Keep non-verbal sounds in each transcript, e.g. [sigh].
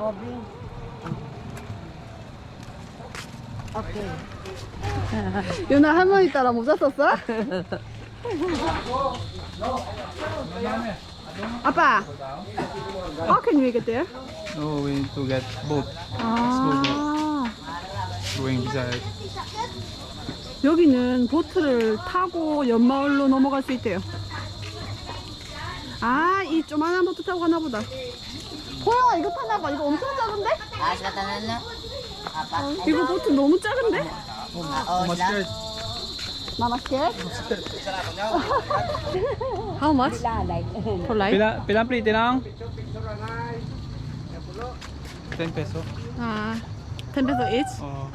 [laughs] 유나 할머니 따라 모자 썼어? 아빠, how can we get there? No, we need to get boat 아, going beside. 여기는 보트를 타고 연마을로 넘어갈 수 있대요. 아, 이 조만한 보트 타고 가나 보다. 호영아, 이거 타나 봐. 이거 엄청 작은데? Ah, tanan na. Apa? 이거 보트 너무 작은데? Ah, oh, sila. Mama scared? How much? For life? Pila, pilang plate lang? 10 peso. 아, 10 peso each? Oh.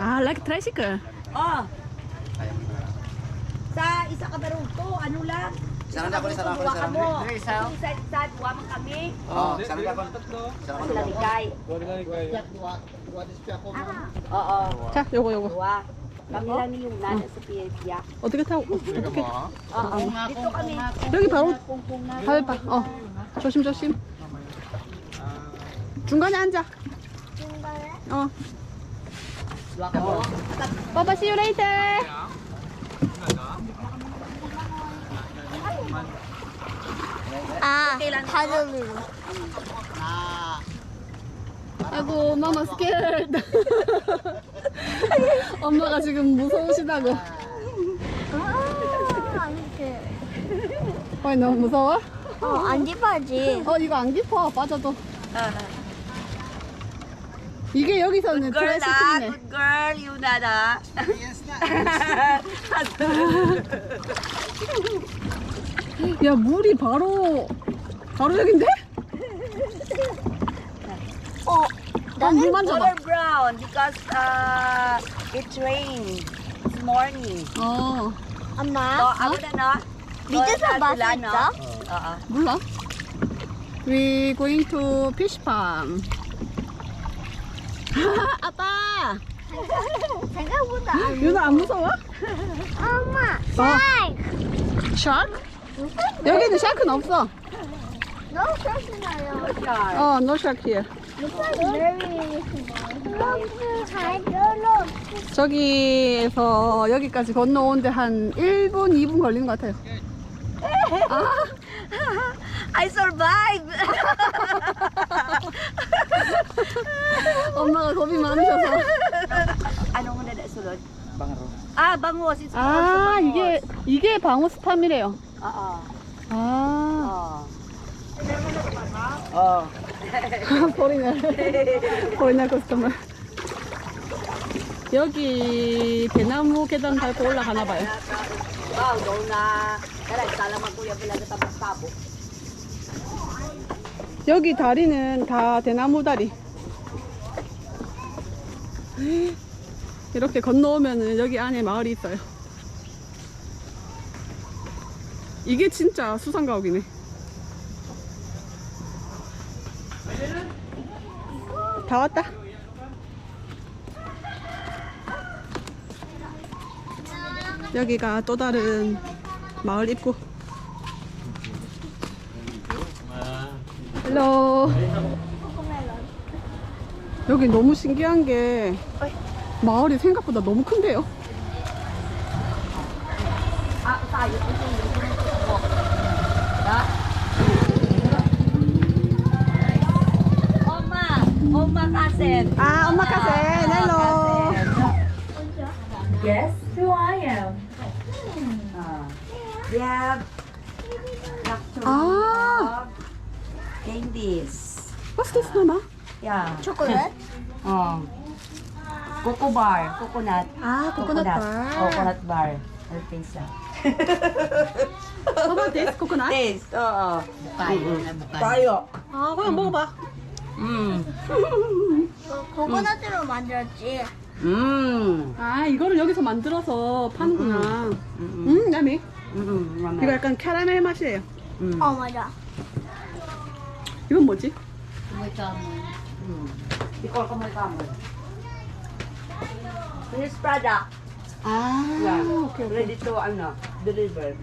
아, like tricycle. Oh. Sa isa ka barong to, ano lang? Sarang ako ni sarang ako mo. Dire isa. Isa, duwa man kami. Oh, sarang ako. Sila ako. ligay. Wala na kayo. Oo. 자, 요거 요거. Duwa. Kami lang yung nana sa Pia. 어떻게 타고? 어떻게? Oo. Dito kami. 여기 바로 밟아. 어. 조심 조심. 중간에 앉아. 어. Ka mo. Papa, see you later. 아, 바늘로. 아이고, 마마 scared. [laughs] 엄마가 지금 무서우시다고. 아, 이렇게. 어, 너무 무서워? 어, 안 집어지. 어, 이거 안 깊어. 빠져도. 이게 여기서는 Girl good girl, yung [laughs] nana. 야, 물이 바로, 바로 여긴데? 어, 아, 물 만져봐. Color brown because uh, it rained this morning. 어, So, 엄마. no? 밑에서 맛이 있어? Oo. 몰라. We going to fish farm. 아빠! 생각보다 안. 유나 안 무서워? 엄마, 어. 샤이크. 샤크? 여기는 샤크는 없어. 너 샤이크나요? 어, no shark here. 잘 들어. 저기에서 여기까지 건너오는데 한 1분, 2분 걸리는 것 같아요. 아, I survived! 엄마가 겁이 많으셔서. Na sulod? Ah. It's also 아. 이게, 이게 방어 스팜이래요. 아. 포리넬. 포리넬 커스터머. 여기 대나무 계단 밟고 올라가나 봐요. 여기 다리는 다 대나무 다리. 이렇게 건너오면은 여기 안에 마을이 있어요. 이게 진짜 수상가옥이네. 다 왔다. 여기가 또 다른 마을 입구. 헬로. 여기 너무 신기한 게 마을이 생각보다 너무 큰데요. Tayo. Ito yung Oma Kasen! 아, 엄마 카세. 헬로. Yes, who I am. We have factory Ah. of candies. What's this, mama? Yeah. 초콜릿? Oh. Coco bar. Coconut. 아, 코코넛 bar. Coconut bar. Or pizza. How about this? 코코넛? Taste. Oo. Bukayo na bukayo. Tayo. 아, 그 냥 먹어봐. Mm. 코코넛으로 만들었지. Mm. 아, 이거를 여기서 만들어서 파는구나. Mm. 음, 야미. Mm. 이거 약간 캐러멜 맛이에요. Mm. 어, 맞아. 이건 뭐지? May kamay. Finished product. 아, Yeah. 오케이, 오케이. Ready to ano, deliver.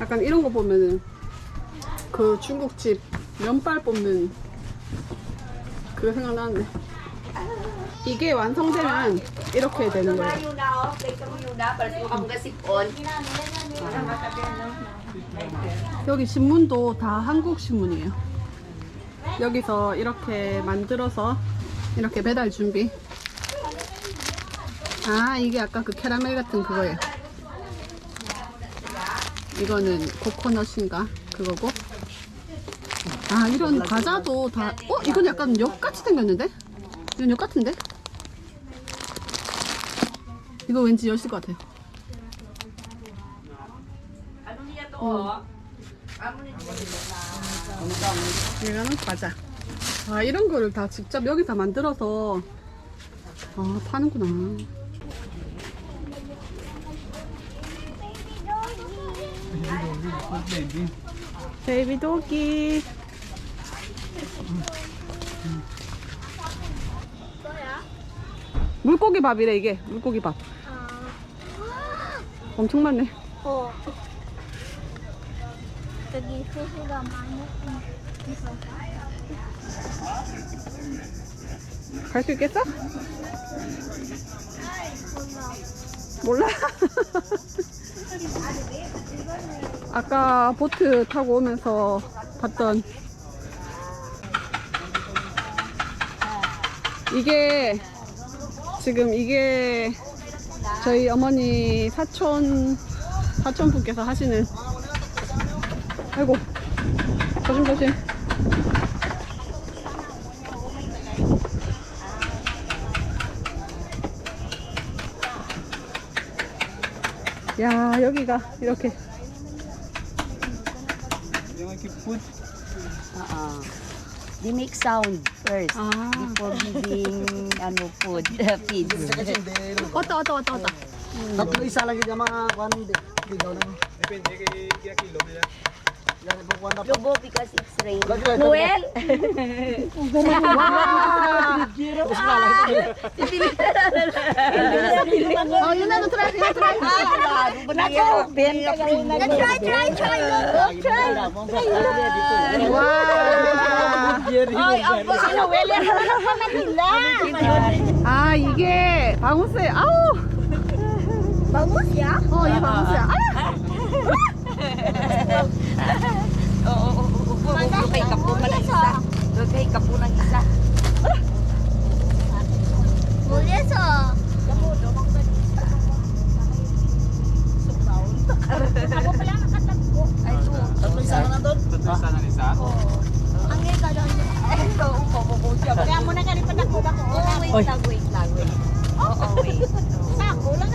약간 이런 거 보면은 그 중국집 면발 뽑는 그거 생각나는데. 이게 완성되면 이렇게 되는 거예요. 여기 신문도 다 한국 신문이에요. 여기서 이렇게 만들어서 이렇게 배달 준비. 아 이게 아까 그 캐러멜 같은 그거예요. 이거는 코코넛인가? 그거고 아 이런 과자도 다 어? 이건 약간 엿같이 생겼는데? 이건 엿 같은데? 이거 왠지 엿일 것 같아요 niya 이거는 과자. 아 이런 거를 다 직접 여기서 만들어서 아 파는구나. 베이비 도기. 물고기 밥이래 이게 물고기 밥. 엄청 많네. 어. 여기 소스가 많이 있어. 갈 수 있겠어? 몰라. 아까 보트 타고 오면서 봤던 이게 지금 이게 저희 어머니 사촌 사촌분께서 하시는 아이고 조심 조심 야 여기가 이렇게 food? Uh-uh. They make sound first 아 before giving ano food feeds. 왔다 왔다 왔다 왔다 Tatlo isa lagi ka mga kwan, di, di daw na. Depende kay kaya kilo nila. Yan, po kwan na po. Lobo because it's rain. Lagi ka, ito. Noel? 어 유나도 트라이 유나 트라이 Try, try, try. Look, try. 와 Ay, ang si Noel yan. 아 이게 방울새 아우 Bangus ya? 어 이게 방울새야 아 Oo, oo, oo, oo. Kay kapo man ang isa. Kay kapo ng isa. 물에서. Ay, ito. Tatlo isa na doon. Tatlo isa ng isa. Ang ika doon. Ito, upo siya. Kaya mo na ganit pa dako dako. Wait lang, wait lang, wait. Oo, wait.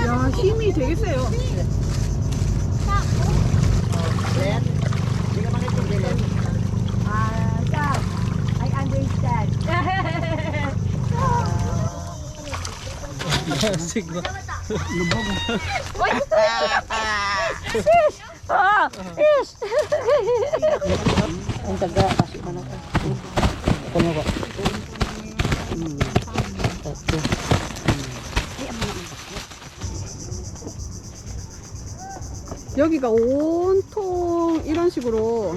야 힘이 되게 세요 Len, di ka makikindi, Len. Ah, Sam, I understand. Sigma. Ang taga, kasi? Hmm. Tatlo. 여기가 온통 이런 식으로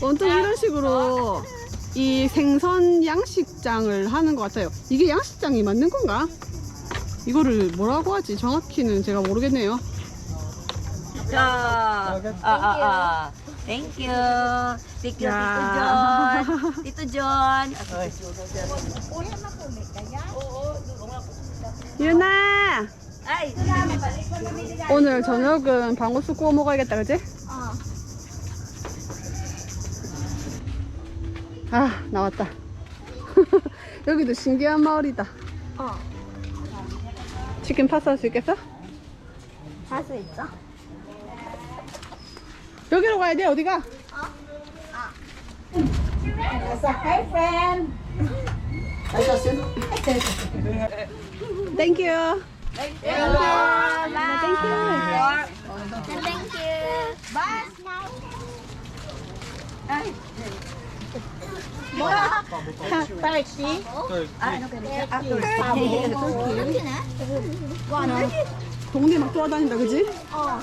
온통 이런 식으로 이 생선 양식장을 하는 것 같아요 이게 양식장이 맞는 건가? 이거를 뭐라고 하지 정확히는 제가 모르겠네요 Ah, ah, ah, ah. Thank you. Thank you. Tito John. Tito John. 유나 오늘 저녁은 방울수 구워 먹어야겠다 그지? 아 나왔다 [laughs] 여기도 신기한 마을이다 어. 치킨 파스 할 수 있겠어? 할 수 있어? 여기로 가야 돼 어디가? Hi, friend. Ay, kasi. 땡큐 Thank you. Thank you. Bye. Third. Ah, Turkey na? One. 동네 막 돌아다닌다, 그지? 어.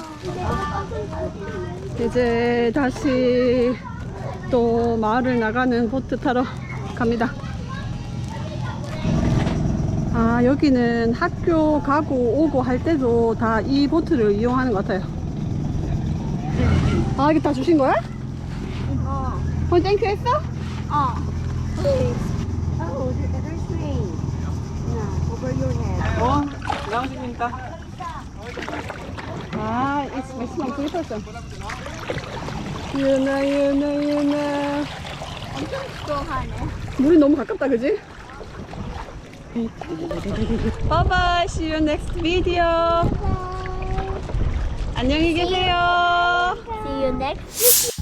이제 다시 또 마을을 나가는 보트 타러 갑니다. 아, 여기는 학교 가고 오고 할 때도 다 이 보트를 이용하는 것 같아요. 아, 이게 다 주신 거야? 어. 어, 땡큐 했어? 어. Please. Oh, there's rain. No, over your head. 어. Lang si Minta. 아, it's maximum three person. 유나, 유나, 유나. 좋아하네. 물이 너무 가깝다, 그지? Bye bye. See you next video. 안녕히 계세요. See you next